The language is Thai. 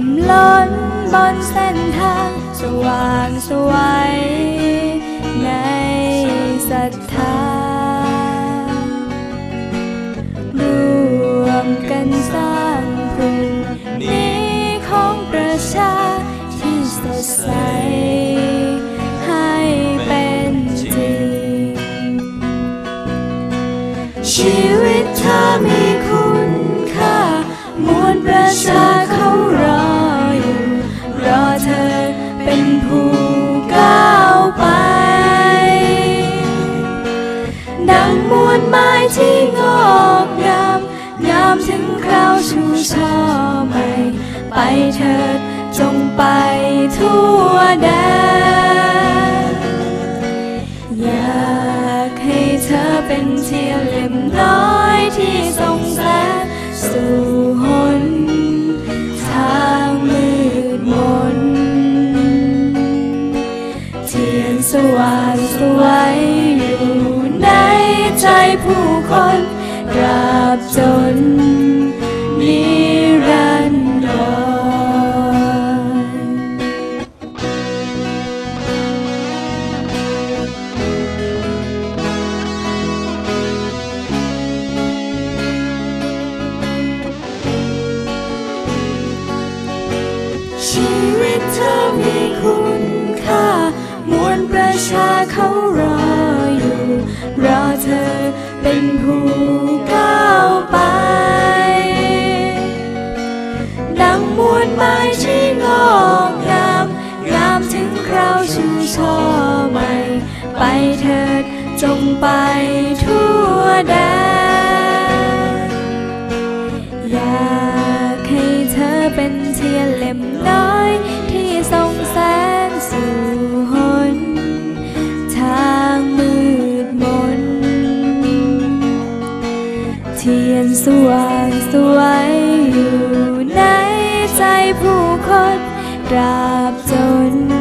มล้นบนเส้นทางสว่างไสวัยในศรัทธารวมกันสร้างพรุ่งนี้ของประชาที่สดใสให้เป็นจริง ชีวิตเธอมีคุณค่ามวลประชา ทั่วแดนอยากให้เธอเป็นเทียนเล่มน้อยที่ส่องแสงสู่หนทางมืดมนเทียนสว่างสวยอยู่ในใจผู้คนตราบจน ประชาเขารออยู่ รอเธอเป็นผู้ก้าวไป ดังมวลไม้ที่งอกงาม งามถึงคราวชูช่อใหม่ ไปเถิดจงไปทั่วแดนอยากให้เธอเป็นเทียนเล่มน้อยที่ส่องแสง ทียนสว่างสวยอยู่ในใจผู้คนตราบจน